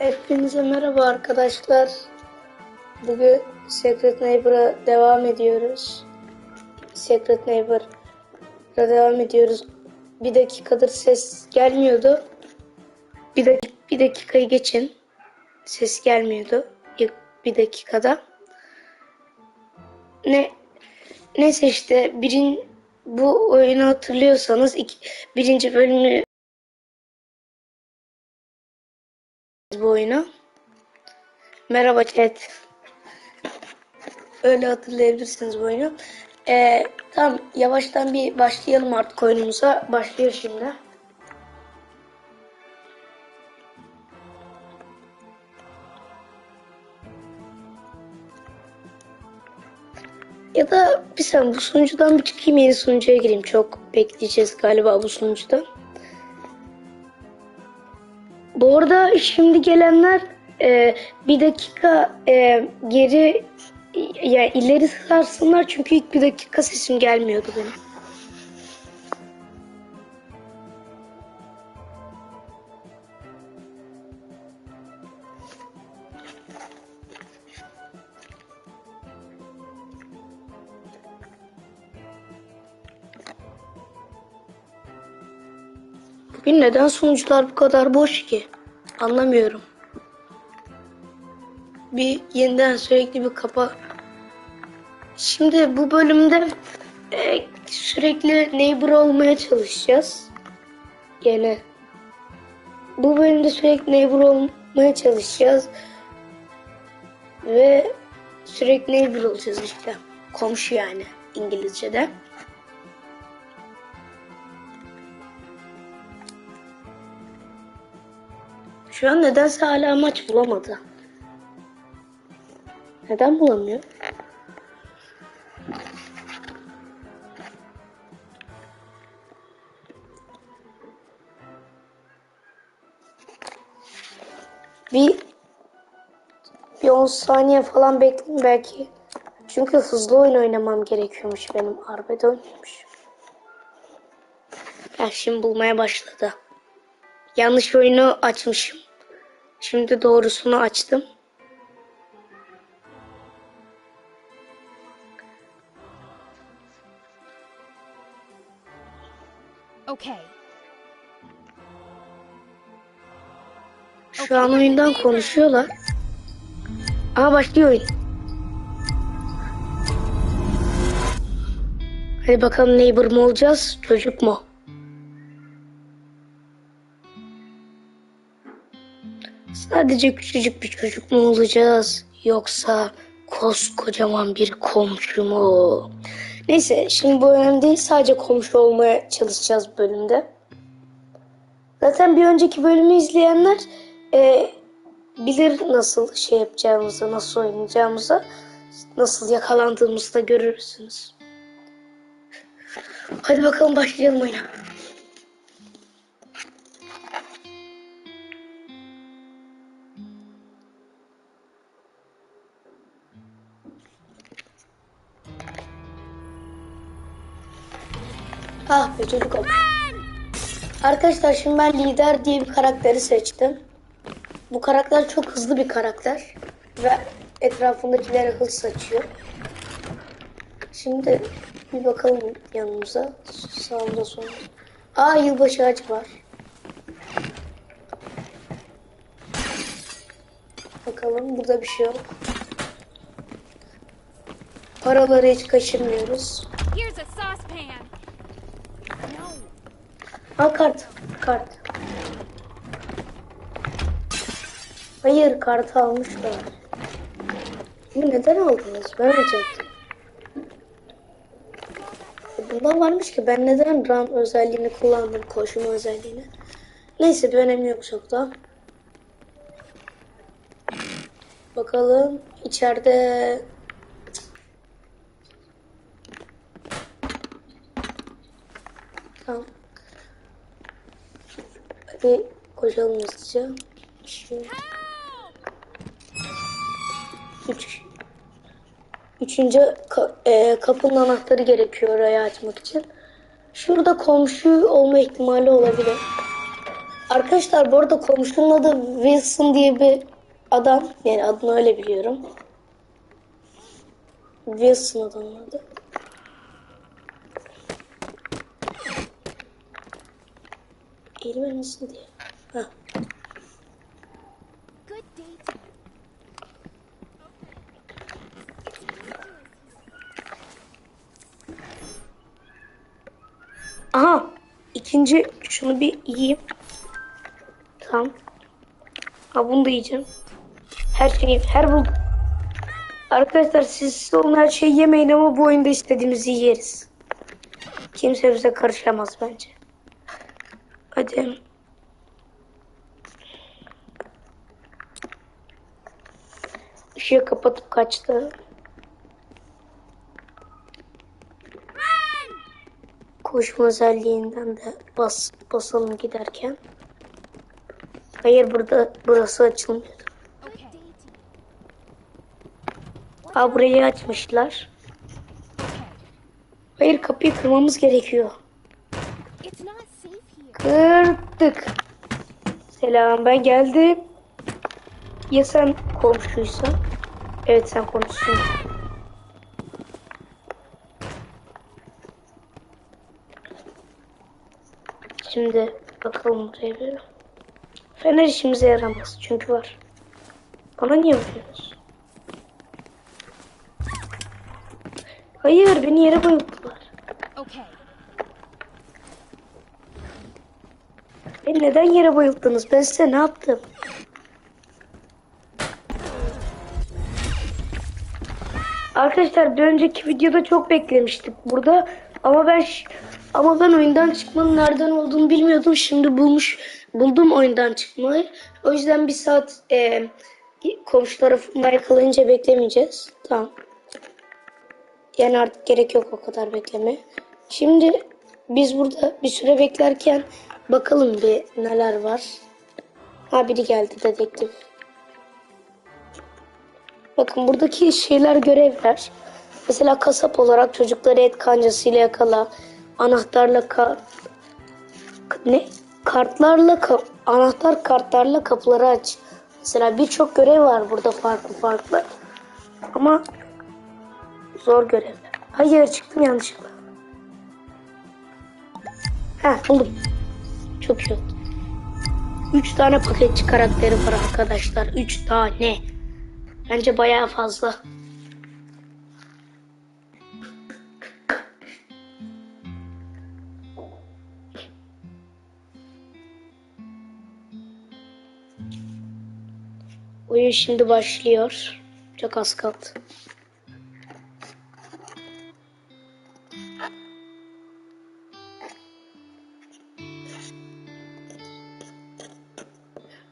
Hepinize merhaba arkadaşlar. Bugün Secret Neighbor'a devam ediyoruz. Secret Neighbor'a devam ediyoruz. Bir dakikadır ses gelmiyordu. Bir, dak bir dakikayı geçin. Ses gelmiyordu. İlk bir dakikada. Ne neyse işte birin bu oyunu hatırlıyorsanız iki, birinci bölümü bu oyunu. Merhaba chat. Öyle hatırlayabilirsiniz bu oyunu. Ee, tamam yavaştan bir başlayalım artık oyunumuza. Başlıyor şimdi. Ya da bir sen bu sunucudan bir çıkayım yeni sunucuya gireyim. Çok bekleyeceğiz galiba bu sunucuda. Bu arada şimdi gelenler e, bir dakika e, geri ya ileri sarsınlar çünkü ilk bir dakika sesim gelmiyordu benim. Bugün neden sunucular bu kadar boş ki? Anlamıyorum. Bir yeniden sürekli bir kapa. Şimdi bu bölümde e, sürekli neighbor olmaya çalışacağız. Gene. Bu bölümde sürekli neighbor olmaya çalışacağız. Ve sürekli neighbor olacağız işte. Komşu yani İngilizce'de. Şu an nedense hala maç bulamadı. Neden bulamıyor? Bir bir 10 saniye falan bekleyin belki. Çünkü hızlı oyun oynamam gerekiyormuş benim. Arbede oynuyormuş. Ya şimdi bulmaya başladı. Yanlış oyunu açmışım. Şimdi doğrusunu açtım. Okay. Şu an oyundan konuşuyorlar. Aa başlıyor oyun. Hadi bakalım neighbor mu olacağız, çocuk mu? Sadece küçücük bir çocuk mu olacağız? Yoksa koskocaman bir komşu mu? Neyse şimdi bu önemli değil. Sadece komşu olmaya çalışacağız bölümde. Zaten bir önceki bölümü izleyenler e, bilir nasıl şey yapacağımızı, nasıl oynayacağımızı, nasıl yakalandığımızı da görürsünüz. Hadi bakalım başlayalım oyuna. Ah be çocuk oldu. Arkadaşlar şimdi ben lider diye bir karakteri seçtim. Bu karakter çok hızlı bir karakter. Ve etrafındakilere hız saçıyor. Şimdi bir bakalım yanımıza. Sağında solunda. Aa yılbaşı ağacı var. Bakalım burada bir şey yok. Paraları hiç kaçırmıyoruz. Al kart. Kart. Hayır kartı almışlar. Bunu neden aldınız? Ben alacaktım. Bundan varmış ki ben neden run özelliğini kullandım koşma özelliğini. Neyse bir önemi yok çok da. Bakalım içeride Hadi koşalım hızlıca. Şu. Üç. Üçüncü ka- e, kapının anahtarı gerekiyor orayı açmak için. Şurada komşu olma ihtimali olabilir. Arkadaşlar bu arada komşunun adı Wilson diye bir adam. Yani adını öyle biliyorum. Wilson adamın adı. Elime nasıl diye. Day. Aha ikinci şunu bir yiyeyim. Tamam. Ha bunu da yiyeceğim. Her şeyi her bu Arkadaşlar siz olun her şeyi yemeyin ama bu oyunda istediğimizi yeriz. Kimse bize karışamaz bence. Hadi. Işığı kapatıp kaçtı. Koşma özelliğinden de bas basalım giderken. Hayır burada burası açılmıyor. Aa burayı açmışlar. Hayır kapıyı kırmamız gerekiyor. Kırdık. Selam ben geldim. Ya sen komşuysan? Evet sen komşusun. Şimdi bakalım buraya bir. Fener işimize yaramaz çünkü var. Bana niye vuruyorsunuz? Hayır beni yere bayılttılar. Okay. Beni neden yere bayılttınız? Ben size ne yaptım? Arkadaşlar bir önceki videoda çok beklemiştik burada ama ben ama ben oyundan çıkmanın nereden olduğunu bilmiyordum. Şimdi bulmuş buldum oyundan çıkmayı. O yüzden bir saat e, komşu tarafından yakalayınca beklemeyeceğiz. Tamam. Yani artık gerek yok o kadar bekleme. Şimdi biz burada bir süre beklerken bakalım bir neler var. Ha biri geldi dedektif. Bakın buradaki şeyler görevler. Mesela kasap olarak çocukları et kancasıyla yakala. Anahtarla ka ne? Kartlarla ka- anahtar kartlarla kapıları aç. Mesela birçok görev var burada farklı farklı. Ama zor görevler. Hayır çıktım yanlışlıkla. Heh buldum. Çok iyi. Üç tane paketçi karakteri var arkadaşlar. Üç tane. Bence bayağı fazla. Oyun şimdi başlıyor. Çok az kaldı.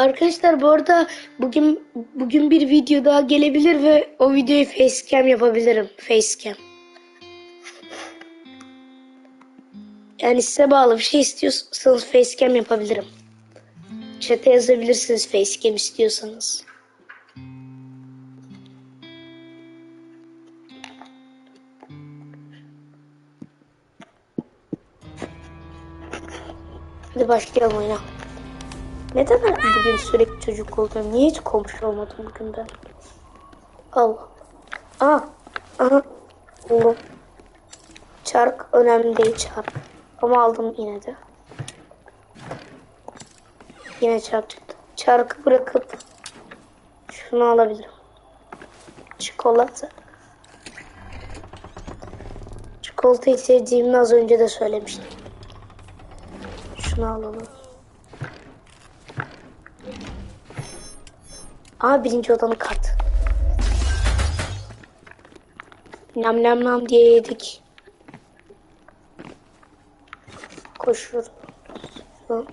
Arkadaşlar bu arada bugün bugün bir video daha gelebilir ve o videoyu facecam yapabilirim. Facecam. Yani size bağlı bir şey istiyorsanız facecam yapabilirim. Chat'e yazabilirsiniz facecam istiyorsanız. Hadi başlayalım oyuna. Neden bugün sürekli çocuk oldum? Niye hiç komşu olmadım bugün ben? Allah. Aa, aha. Buldum. Çark önemli değil çark. Ama aldım yine de. Yine çark çıktı. Çarkı bırakıp şunu alabilirim. Çikolata. Çikolatayı sevdiğimi az önce de söylemiştim. Şunu alalım. Aa birinci odanın kartı. Nam nam nam diye yedik. Koşuyoruz. Şu-